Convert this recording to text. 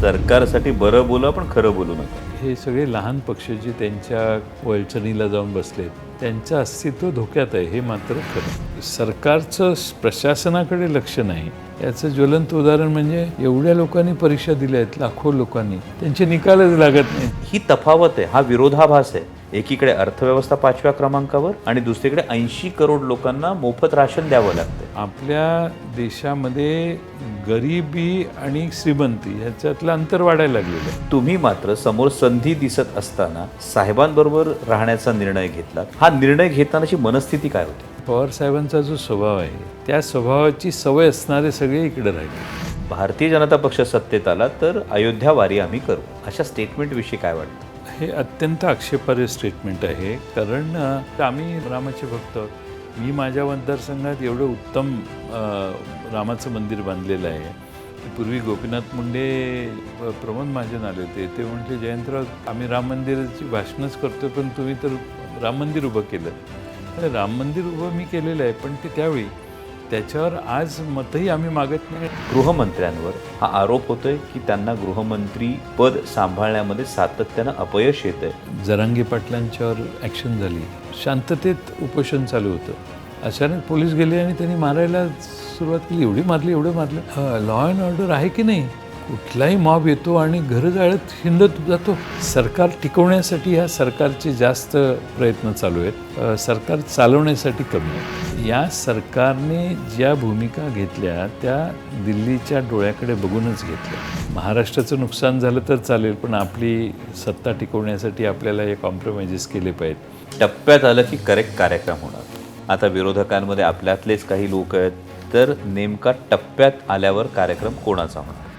सरकारसाठी बरं बोला पण खरं बोलू नका. हे सगळे लहान पक्ष जे त्यांच्या वळचणीला जाऊन बसलेत त्यांचं अस्तित्व धोक्यात आहे हे मात्र खरं. सरकारचं प्रशासनाकडे लक्ष नाही. याचं ज्वलंत उदाहरण म्हणजे एवढ्या लोकांनी परीक्षा दिल्या आहेत लाखो लोकांनी. त्यांचे निकालच लागत नाही. ही तफावत आहे हा विरोधाभास आहे. एकीकडे अर्थव्यवस्था पाचव्या क्रमांकावर आणि दुसरीकडे ऐंशी करोड लोकांना मोफत राशन द्यावं लागतं. आपल्या देशामध्ये गरिबी आणि श्रीमंती ह्याच्यातलं अंतर वाढायला लागलेलं आहे. तुम्ही मात्र समोर संधी दिसत असताना साहेबांबरोबर राहण्याचा निर्णय घेतला हा निर्णय घेतानाची मनस्थिती काय होती? पवार साहेबांचा जो स्वभाव आहे त्या स्वभावाची सवय असणारे सगळे इकडे राहिले. भारतीय जनता पक्ष सत्तेत आला तर अयोध्या वारी आम्ही करू. अशा स्टेटमेंटविषयी काय वाटतं? हे अत्यंत आक्षेपार्ह स्टेटमेंट आहे कारण आम्ही रामाचे भक्त आहोत. मी माझ्या मतदारसंघात एवढं उत्तम रामाचं मंदिर बांधलेलं आहे. पूर्वी गोपीनाथ मुंडे प्रमोद महाजन आले होते. ते म्हटले जयंतराव आम्ही राम मंदिराची भाषणच करतो पण तुम्ही तर राम मंदिर उभं केलं. राम मंदिर उभं मी केलेलं आहे पण ते त्यावेळी त्याच्यावर आज मतही आम्ही मागत नाही. गृहमंत्र्यांवर हा आरोप होतोय की त्यांना गृहमंत्री पद सांभाळण्यामध्ये सातत्यानं अपयश येत आहे जरांगे पाटलांच्यावर ॲक्शन झाली. शांततेत उपोषण चालू होतं. अचानक पोलीस गेले आणि त्यांनी मारायला सुरुवात केली. एवढी मारली एवढं मारलं. लॉ अँड ऑर्डर आहे की नाही? कुठलाही मॉब येतो आणि घरं जाळत हिंडत जातो. सरकार टिकवण्यासाठी ह्या सरकारचे जास्त प्रयत्न चालू आहेत. सरकार चालवण्यासाठी कमी आहे या सरकारने ज्या भूमिका घेतल्या त्या दिल्लीच्या डोळ्याकडे बघूनच घेतल्या. महाराष्ट्राचं नुकसान झालं तर चालेल पण आपली सत्ता टिकवण्यासाठी आपल्याला हे कॉम्प्रोमाइजेस केले पाहिजेत. टप्प्यात आलं की करेक्ट कार्यक्रम होणार. आता विरोधकांमध्ये आपल्यातलेच काही लोक आहेत तर नेमका टप्प्यात आल्यावर कार्यक्रम कोणाचा होणार?